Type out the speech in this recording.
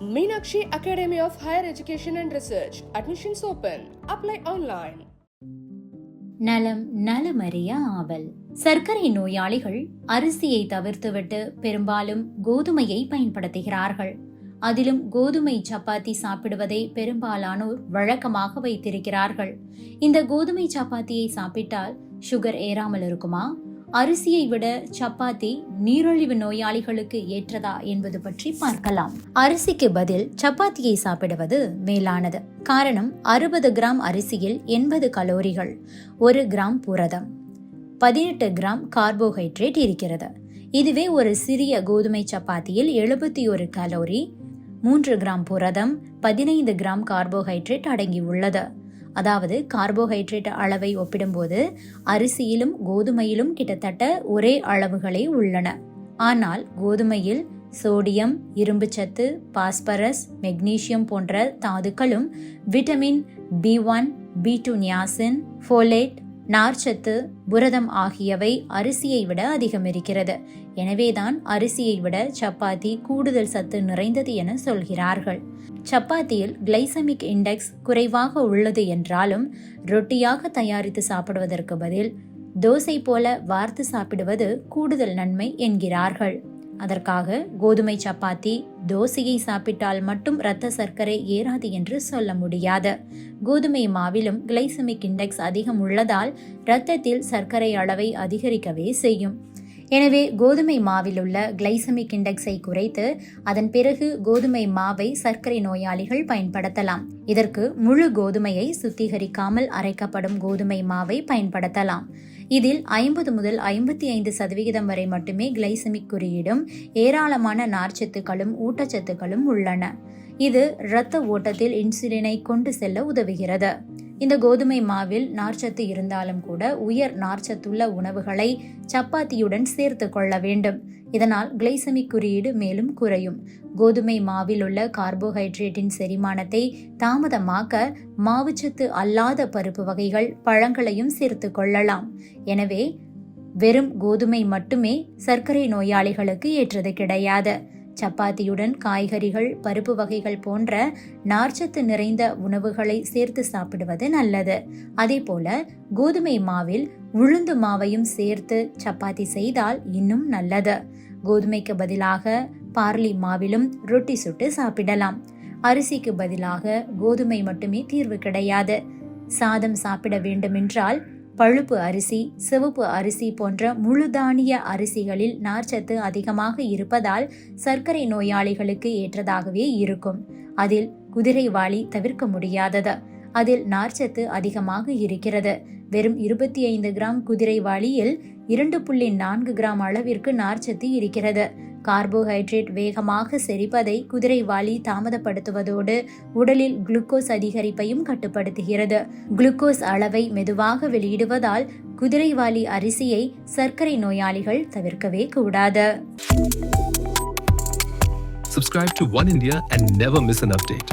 Meenakshi Academy of Higher Education and Research. Admissions open. Apply online. நலம் நலமறிய ஆவல் சர்க்கரை நோயாளிகள் அரிசியை தவிர்த்துவிட்டு பெரும்பாலும் கோதுமையை பயன்படுத்துகிறார்கள் அதிலும் கோதுமை சப்பாத்தி சாப்பிடுவதை பெரும்பாலானோர் வழக்கமாக வைத்திருக்கிறார்கள் இந்த கோதுமை சப்பாத்தியை சாப்பிட்டால் சுகர் ஏறாமல் இருக்குமா அரிசியை விட சப்பாத்தி நீரிழிவு நோயாளிகளுக்கு ஏற்றதா என்பது பற்றி பார்க்கலாம். அரிசிக்கு பதில் சப்பாத்தியை சாப்பிடுவது மேலானது. காரணம் அறுபது கிராம் அரிசியில் எண்பது கலோரிகள் ஒரு கிராம் புரதம் பதினெட்டு கிராம் கார்போஹைட்ரேட் இருக்கிறது. இதுவே ஒரு சிறிய கோதுமை சப்பாத்தியில் எழுபத்தி ஒரு கலோரி மூன்று கிராம் புரதம் பதினைந்து கிராம் கார்போஹைட்ரேட் அடங்கியுள்ளது. அதாவது கார்போஹைட்ரேட் அளவை ஒப்பிடும்போது அரிசியிலும் கோதுமையிலும் கிட்டத்தட்ட ஒரே அளவுகளே உள்ளன. ஆனால் கோதுமையில் சோடியம் இரும்புச்சத்து பாஸ்பரஸ் மெக்னீசியம் போன்ற தாதுக்களும் vitamin B one B two niacin folate நார்ச்சத்து புரதம் ஆகியவை அரிசியை விட அதிகம் இருக்கிறது. எனவேதான் அரிசியை விட சப்பாத்தி கூடுதல் சத்து நிறைந்தது என சொல்கிறார்கள். சப்பாத்தியில் கிளைசமிக் இண்டெக்ஸ் குறைவாக உள்ளது என்றாலும் ரொட்டியாக தயாரித்து சாப்பிடுவதற்கு பதில் தோசை போல வார்த்து சாப்பிடுவது கூடுதல் நன்மை என்கிறார்கள். அதற்காக கோதுமை சப்பாத்தி தோசையை சாப்பிட்டால் மட்டும் இரத்த சர்க்கரை ஏறாது என்று சொல்ல முடியாது. கோதுமை மாவிலும் கிளைசமிக் இண்டெக்ஸ் அதிகம் உள்ளதால் இரத்தத்தில் சர்க்கரை அளவை அதிகரிக்கவே செய்யும். எனவே கோதுமை மாவில் உள்ள கிளைசமிக் இண்டெக்ஸை குறைத்து அதன் பிறகு கோதுமை மாவை சர்க்கரை நோயாளிகள் பயன்படுத்தலாம். இதற்கு முழு கோதுமையை சுத்திகரிக்காமல் அரைக்கப்படும் கோதுமை மாவை பயன்படுத்தலாம். இதில் ஐம்பது முதல் ஐம்பத்தி ஐந்து சதவிகிதம் வரை மட்டுமே கிளைசமிக் குறியீடும் ஏராளமான நார்ச்சத்துக்களும் ஊட்டச்சத்துக்களும் உள்ளன. இது இரத்த ஓட்டத்தில் இன்சுலினை கொண்டு செல்ல உதவுகிறது. இந்த கோதுமை மாவில் நார்ச்சத்து இருந்தாலும் கூட உயர் நார்ச்சத்துள்ள உணவுகளை சப்பாத்தியுடன் சேர்த்து கொள்ள வேண்டும். இதனால் கிளைசமிக் குறியீடு மேலும் குறையும். கோதுமை மாவில் உள்ள கார்போஹைட்ரேட்டின் செரிமானத்தை தாமதமாக்க மாவுச்சத்து அல்லாத பருப்பு வகைகள் பழங்களையும் சேர்த்து கொள்ளலாம். எனவே வெறும் கோதுமை மட்டுமே சர்க்கரை நோயாளிகளுக்கு ஏற்றது கிடையாது. சப்பாத்தியுடன் காய்கறிகள் பருப்பு வகைகள் போன்ற நார்ச்சத்து நிறைந்த உணவுகளை சேர்த்து சாப்பிடுவது நல்லது. அதே போல கோதுமை மாவில் உளுந்து மாவையும் சேர்த்து சப்பாத்தி செய்தால் இன்னும் நல்லது. கோதுமைக்கு பதிலாக பார்லி மாவிலும் ரொட்டி சுட்டு சாப்பிடலாம். அரிசிக்கு பதிலாக கோதுமை மட்டுமே தீர்வு கிடையாது. சாதம் சாப்பிட வேண்டுமென்றால் பழுப்பு அரிசி சிவப்பு அரிசி போன்ற முழுதானிய அரிசிகளில் நார்ச்சத்து அதிகமாக இருப்பதால் சர்க்கரை நோயாளிகளுக்கு ஏற்றதாகவே இருக்கும். அதில் குதிரைவாளி தவிர்க்க முடியாதது. அதில் நார்ச்சத்து அதிகமாக இருக்கிறது. வெறும் இருபத்தி ஐந்து கிராம் குதிரைவாளியில் இரண்டு புள்ளி நான்கு கிராம் அளவிற்கு நார்ச்சத்து இருக்கிறது. கார்போஹைட்ரேட் வேகமாக செரிப்பதை குதிரைவாலி தாமதப்படுத்துவதோடு உடலில் குளுக்கோஸ் அதிகரிப்பையும் கட்டுப்படுத்துகிறது குளுக்கோஸ் அளவை மெதுவாக வெளியிடுவதால் குதிரைவாலி அரிசியை சர்க்கரை நோயாளிகள் தவிர்க்கவே கூடாது Subscribe to One India and never miss an update.